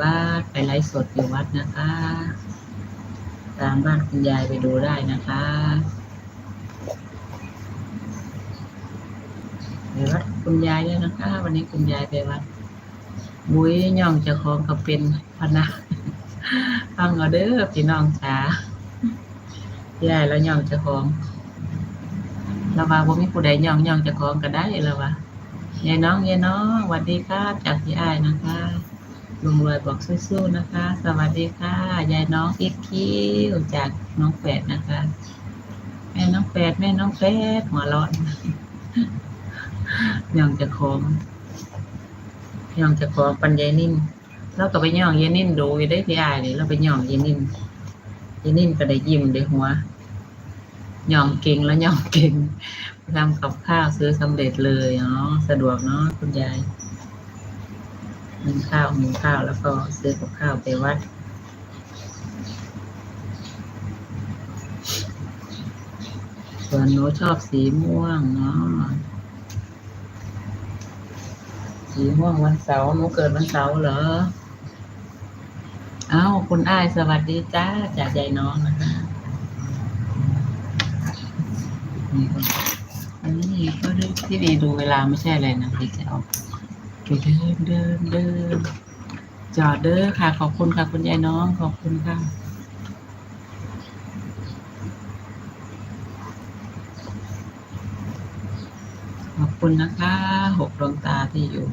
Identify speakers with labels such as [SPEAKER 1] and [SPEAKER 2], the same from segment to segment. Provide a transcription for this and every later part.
[SPEAKER 1] วัดไปไลฟ์สดอยู่วัดนะคะ ตามบ้านคุณยายไปดูได้นะคะไปวัดคุณยายด้วยนะคะ วันนี้คุณยายไปวัดบุ้ยย่องเจะคองก็เป็นพนะฟังเอาเด้อพี่น้องจ๋ายายแล้วย่องเจะคองเราว่าบ่มีผู้ใดย่องย่องเจะคองก็ได้แล้ววะยายน้องยายน้องสวัสดีครับจากพี่อ้ายนะคะ ลุงรวยบอกสู้ๆนะคะ สวัสดีค่ะ ยายน้องอีกคิวจากน้องแฝดนะคะ แม่น้องแฝดแม่น้องแฝดหัวร้อนย่องจะคองย่องจะของปัญญานิ่มเราก็ไปย่องยายนิ่มดูอยู่ได้พี่อายเลยเราไปย่องยายนิ่มยายนิ่มก็ได้ยิ้มได้หัวย่องเก่งแล้วย่องเก่งทำกับข้าวซื้อสำเร็จเลยเนาะสะดวกเนาะคุณยาย หุงข้าวหุงข้าวแล้วก็ซื้อกับข้าวไปวัดส่วนหนูชอบสีม่วงเนาะสีม่วงวันเสาร์หนูเกิดวันเสาร์เหรอ เอ้าคุณอ้ายสวัสดีจ้าจากยายน้องนะคะนี่ก็นี่ก็ได้ที่ดีดูเวลาไม่ใช่อะไรนะที่จะเอา เดินเดินเดินจอดเด้อค่ะ ขอบคุณค่ะคุณยายน้อง ขอบคุณค่ะ ขอบคุณนะคะหกดวงตาที่อยู่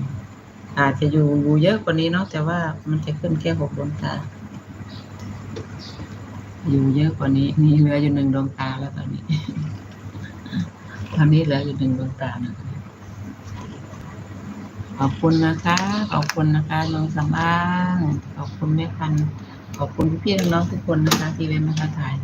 [SPEAKER 1] อาจจะอยู่อยู่เยอะกว่านี้เนาะแต่ว่ามันจะขึ้นแค่หกดวงตา อยู่เยอะกว่านี้นี่เหลืออยู่หนึ่งดวงตาแล้วตอนนี้ ตอนนี้เหลืออยู่หนึ่งดวงตานะคะ ขอบคุณนะคะ ขอบคุณนะคะน้องสำอางขอบคุณแม่พันขอบคุณพี่น้องทุกคนนะคะที่เว้นมาทักทาย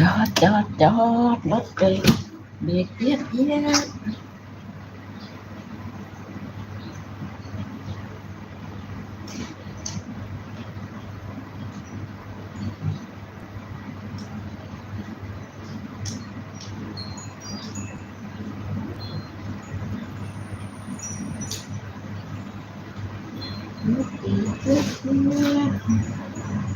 [SPEAKER 1] จอดจอดจอดรถเบรกเบรกเยียดเยียด Thank you.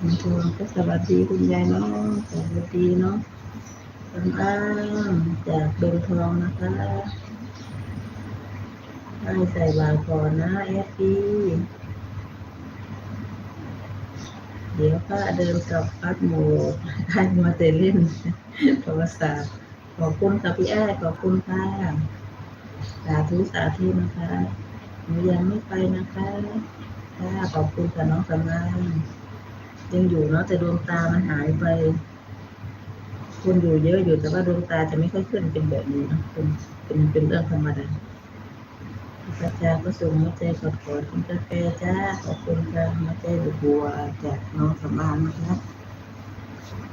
[SPEAKER 1] คุณครูก็สวัสดีคุณยายเนาะสวัสดีเนาะคุณอ้างจากเบญทองนะคะให้ใส่บาตรก่อนนะเอฟพีเดี๋ยวป้าเดินกลับพัดหมูให้มาเตเล่นโทรศัพท์ขอบคุณค่ะพี่แอ้ขอบคุณค่ะสาธุสาธุนะคะหนูยังไม่ไปนะคะค่ะขอบคุณค่ะน้องสำนาน ยังอยู่เนาะแต่ดวงตามันหายไป คนอยู่เยอะอยู่แต่ว่าดวงตาจะไม่ค่อยขึ้นเป็นแบบนี้นะเป็นเป็นเป็นเรื่องธรรมดาพระเจ้าก็ส่งมาใจกอดกอดคุณกาแฟจ้าขอบคุณค่ะมาใจบัวจากน้องสมานนะคะ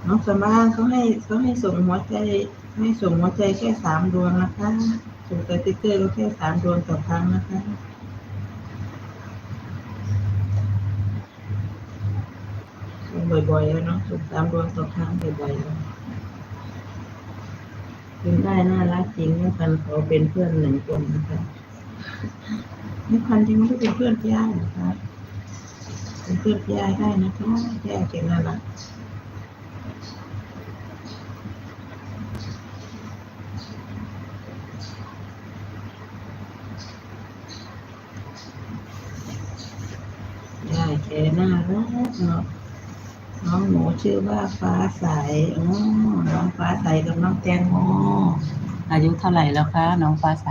[SPEAKER 1] น้องสมานเขาให้เขาให้ส่งหัวใจให้ส่งหัวใจแค่สามดวงนะคะส่งแต่ติ๊กเกอร์ก็แค่สามดวงต่อครั้งนะคะส่ง บ่อยๆแล้วเนาะส่งสามดวงต่อครั้งบ่อยๆแล้วคุณได้น่ารักจริงเนี่ยพันเขาเป็นเพื่อนหนึ่งคนนะคะนี่พันจริงไม่ได้เป็นเพื่อนพี่อ้ายนะคะเป็นเพื่อนพี่อ้ายได้นะคะพี่อ้ายเก่งน่ารักยายแกน่ารักเนาะ องหนูชื่อว่าฟ้าใสอ๋อน้องฟ้าใสกับน้องแตงโมอายุเท่าไหร่แล้วคะ น้องฟ้าใส